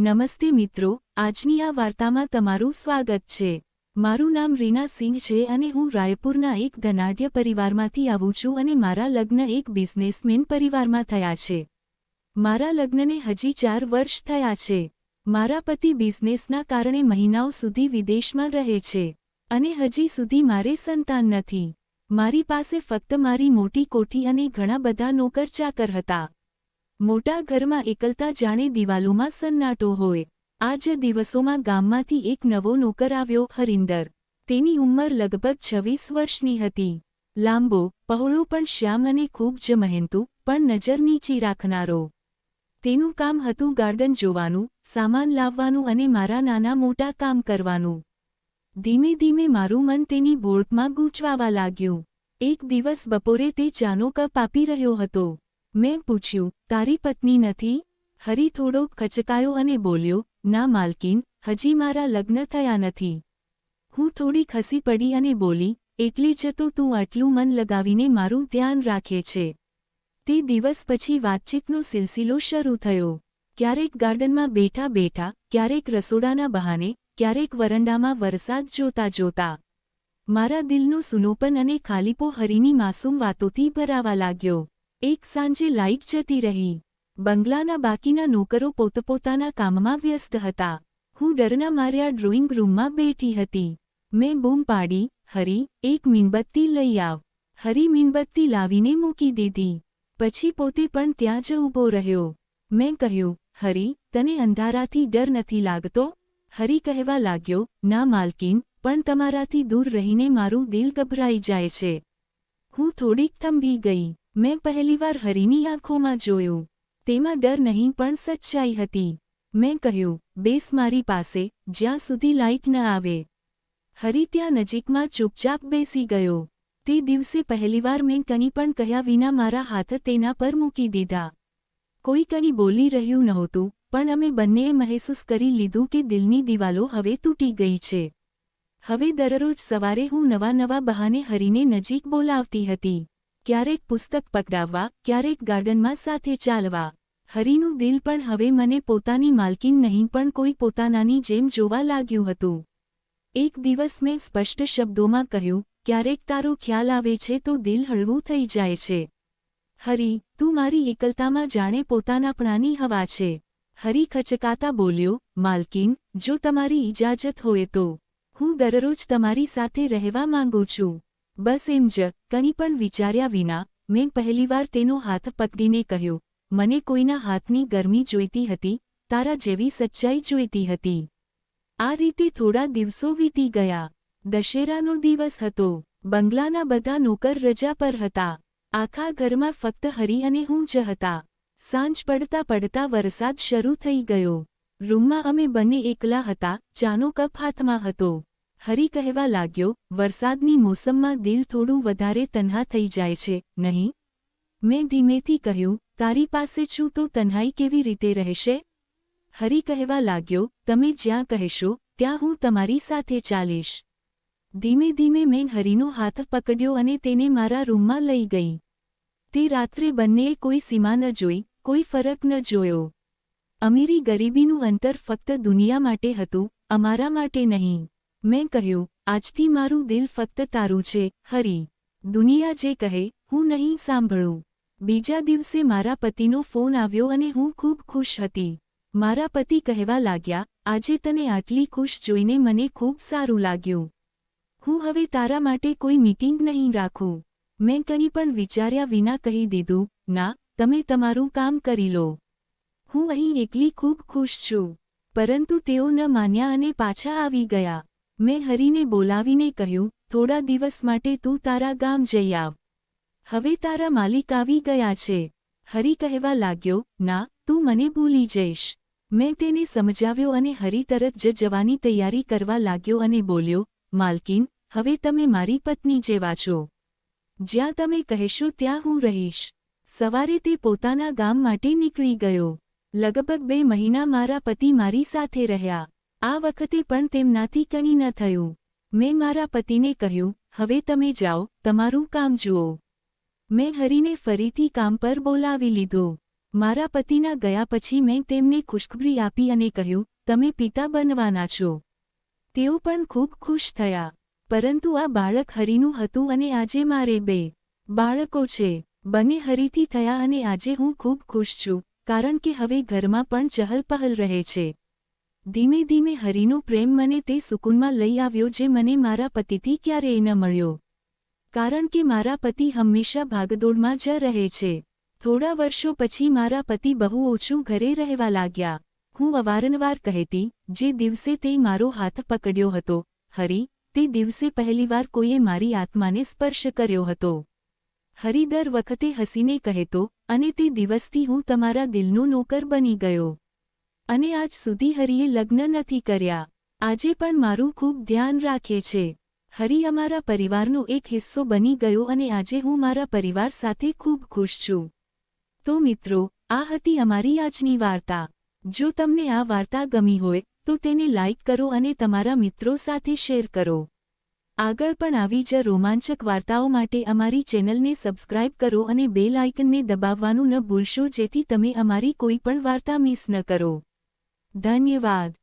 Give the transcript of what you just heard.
નમસ્તે મિત્રો, આજની આ વાર્તામાં તમારું સ્વાગત છે. મારું નામ રીના સિંહ છે અને હું રાયપુરના એક ધનાઢ્ય પરિવારમાંથી આવું છું અને મારા લગ્ન એક બિઝનેસમેન પરિવારમાં થયા છે. મારા લગ્નને હજી ચાર વર્ષ થયા છે. મારા પતિ બિઝનેસના કારણે મહિનાઓ સુધી વિદેશમાં રહે છે અને હજી સુધી મારે સંતાન નથી. મારી પાસે ફક્ત મારી મોટી કોઠી અને ઘણા બધા નોકર ચાકર હતા. મોટા ઘરમાં એકલતા જાણે દિવાલોમાં સન્નાટો હોય. આ જ દિવસોમાં ગામમાંથી એક નવો નોકર આવ્યો, હરિંદર. તેની ઉંમર લગભગ છવ્વીસ વર્ષની હતી. લાંબો, પહોળો પણ શ્યામ અને ખૂબ જ મહેનતુ, પણ નજર નીચી રાખનારો. તેનું કામ હતું ગાર્ડન જોવાનું, સામાન લાવવાનું અને મારા નાના મોટા કામ કરવાનું. ધીમે ધીમે મારું મન તેની બોર્ડમાં ગૂંચવાવા લાગ્યું. એક દિવસ બપોરે તે ચાનો કપ આપી રહ્યો હતો. મેં પૂછ્યું, તારી પત્ની નથી? હરી થોડો ખચકાયો અને બોલ્યો, ના માલકીન, હજી મારા લગ્ન થયા નથી. હું થોડી ખસી પડી અને બોલી, એટલે જ તો તું આટલું મન લગાવીને મારું ધ્યાન રાખે છે. તે દિવસ પછી વાતચીતનો સિલસિલો શરૂ થયો. ક્યારેક ગાર્ડનમાં બેઠા બેઠા, ક્યારેક રસોડાના બહાને, ક્યારેક વરંડામાં વરસાદ જોતા જોતા. મારા દિલનો સુનોપન અને ખાલીપો હરીની માસૂમ વાતોથી ભરાવા લાગ્યો. એક સાંજે લાઇટ જતી રહી. બંગલાના બાકીના નોકરો પોતપોતાના કામમાં વ્યસ્ત હતા. હું ડરના માર્યા ડ્રોઈંગ રૂમમાં બેઠી હતી. મેં બૂમ પાડી, હરી, એક મીણબત્તી લઈ આવ. હરી મીણબત્તી લાવીને મૂકી દીધી. પછી પોતે પણ ત્યાં જ ઊભો રહ્યો. મેં કહ્યું, હરી, તને અંધારાથી ડર નથી લાગતો? હરી કહેવા લાગ્યો, ના માલકીન, પણ તમારાથી દૂર રહીને મારું દિલ ગભરાઈ જાય છે. હું થોડીક થંભી ગઈ. મેં પહેલીવાર હરીની આંખોમાં જોયું. તેમાં ડર નહીં પણ સચ્ચાઈ હતી. મેં કહ્યું, બેસ મારી પાસે, જ્યાં સુધી લાઇટ ન આવે. હરી ત્યાં નજીકમાં ચૂપચાપ બેસી ગયો. તે દિવસે પહેલીવાર મેં કની પણ કહ્યા વિના મારા હાથ તેના પર મૂકી દીધા. કોઈ કંઈ બોલી રહ્યું નહોતું, પણ અમે બંનેએ મહેસૂસ કરી લીધું કે દિલની દિવાલો હવે તૂટી ગઈ છે. હવે દરરોજ સવારે હું નવા નવા બહાને હરીને નજીક બોલાવતી હતી. ક્યારેક પુસ્તક પકડાવવા, ક્યારેક ગાર્ડનમાં સાથે ચાલવા. હરીનું દિલ પણ હવે મને પોતાની માલકીન નહીં પણ કોઈ પોતાનાની જેમ જોવા લાગ્યું હતું. એક દિવસ મેં સ્પષ્ટ શબ્દોમાં કહ્યું, ક્યારેક તારો ખ્યાલ આવે છે તો દિલ હળવું થઈ જાય છે. હરી, તું મારી એકલતામાં જાણે પોતાનાપણાની હવા છે. હરી ખચકાતા બોલ્યો, માલકીન, જો તમારી ઇજાજત હોય તો. હું દરરોજ તમારી સાથે રહેવા માંગુ છું. બસ એમ જ, કંઈ પણ વિચાર્યા વિના, મેં પહેલીવાર તેનો હાથ પકડીને કહ્યું, મને કોઈના હાથની ગરમી જોઈતી હતી, તારા જેવી સચ્ચાઈ જોઈતી હતી. આ રીતે થોડા દિવસો વીતી ગયા. દશેરાનો દિવસ હતો. બંગલાના બધા નોકર રજા પર હતા. આખા ઘરમાં ફક્ત હરી અને હું જ હતા. સાંજ પડતા પડતા વરસાદ શરૂ થઈ ગયો. રૂમમાં અમે બંને એકલા હતા. ચાનો કપ હાથમાં હતો. હરી કહેવા લાગ્યો, વરસાદની મોસમમાં દિલ થોડું વધારે તન્હા થઈ જાય છે, નહીં? મેં ધીમેથી કહ્યું, તારી પાસે છું તો તન્હાઈ કેવી રીતે રહેશે? હરી કહેવા લાગ્યો, તમે જ્યાં કહેશો, ત્યાં હું તમારી સાથે ચાલીશ. ધીમે ધીમે મેં હરીનો હાથ પકડ્યો અને તેને મારા રૂમમાં લઈ ગઈ. તે રાત્રે બંનેએ કોઈ સીમા ન જોઈ, કોઈ ફરક ન જોયો. અમીરી ગરીબીનું અંતર ફક્ત દુનિયા માટે હતું, અમારા માટે નહીં. મેં કહ્યું, આજથી મારું દિલ ફક્ત તારું છે, હરી. દુનિયા જે કહે, હું નહીં સાંભળું. બીજા દિવસે મારા પતિનો ફોન આવ્યો અને હું ખૂબ ખુશ હતી. મારા પતિ કહેવા લાગ્યા, આજે તને આટલી ખુશ જોઈને મને ખૂબ સારું લાગ્યું. હું હવે તારા માટે કોઈ મીટિંગ નહીં રાખું. મેં કંઈ પણ વિચાર્યા વિના કહી દીધું, ના, તમે તમારું કામ કરી લો. હું અહીં એકલી ખૂબ ખુશ છું. પરંતુ તેઓ ન માન્યા અને પાછા આવી ગયા. મેં હરીને બોલાવીને કહ્યું, થોડા દિવસ માટે તું તારા ગામ જઈ આવ. હવે તારા માલિક આવી ગયા છે. હરી કહેવા લાગ્યો, ના, તું મને ભૂલી જઈશ. મેં તેને સમજાવ્યો અને હરી તરત જ જવાની તૈયારી કરવા લાગ્યો અને બોલ્યો, માલકીન, હવે તમે મારી પત્ની જેવા છો. જ્યાં તમે કહેશો ત્યાં હું રહીશ. સવારે તે પોતાના ગામ માટે નીકળી ગયો. લગભગ બે મહિના મારા પતિ મારી સાથે રહ્યા. આ વખતે પણ તેમનાથી કંઈ ન થયું. મેં મારા પતિને કહ્યું, હવે તમે જાઓ, તમારું કામ જુઓ. મેં હરીને ફરીથી કામ પર બોલાવી લીધો. મારા પતિના ગયા પછી મેં તેમને ખુશખબરી આપી અને કહ્યું, તમે પિતા બનવાના છો. તેઓ પણ ખૂબ ખુશ થયા. પરંતુ આ બાળક હરીનું હતું અને આજે મારે બે બાળકો છે. બંને હરીથી થયા અને આજે હું ખૂબ ખુશ છું, કારણ કે હવે ઘરમાં પણ ચહલપહલ રહે છે. ધીમે ધીમે હરિનો પ્રેમ મને તે સુકૂનમાં લઈ આવ્યો જે મને મારા પતિથી ક્યારેય ન મળ્યો. કારણ કે મારા પતિ હંમેશા ભાગદોડમાં જ રહે છે. થોડા વર્ષો પછી મારા પતિ બહુ ઓછું ઘરે રહેવા લાગ્યા. હું અવારનવાર કહેતી, જે દિવસે તે મારો હાથ પકડ્યો હતો, હરી, તે દિવસે પહેલીવાર કોઈએ મારી આત્માને સ્પર્શ કર્યો હતો. હરી દર વખતે હસીને કહેતો, અને તે દિવસથી હું તમારા દિલનો નોકર બની ગયો. અને આજ સુધી હરિએ લગ્ન નથી કર્યા. આજે પણ મારું ખૂબ ધ્યાન રાખે છે. હરિ અમારા પરિવારનો એક હિસ્સો બની ગયો અને આજે હું મારા પરિવાર સાથે ખૂબ ખુશ છું. તો મિત્રો, આ હતી અમારી આજની વાર્તા. જો તમને આ વાર્તા ગમી હોય, તો તેને લાઇક કરો અને તમારા મિત્રો સાથે શેર કરો. આગળ પણ આવી જ રોમાંચક વાર્તાઓ માટે અમારી ચેનલને સબસ્ક્રાઇબ કરો અને બેલ આઇકનને દબાવવાનું ન ભૂલશો જેથી તમે અમારી કોઈ પણ વાર્તા મિસ ન કરો. ધન્યવાદ.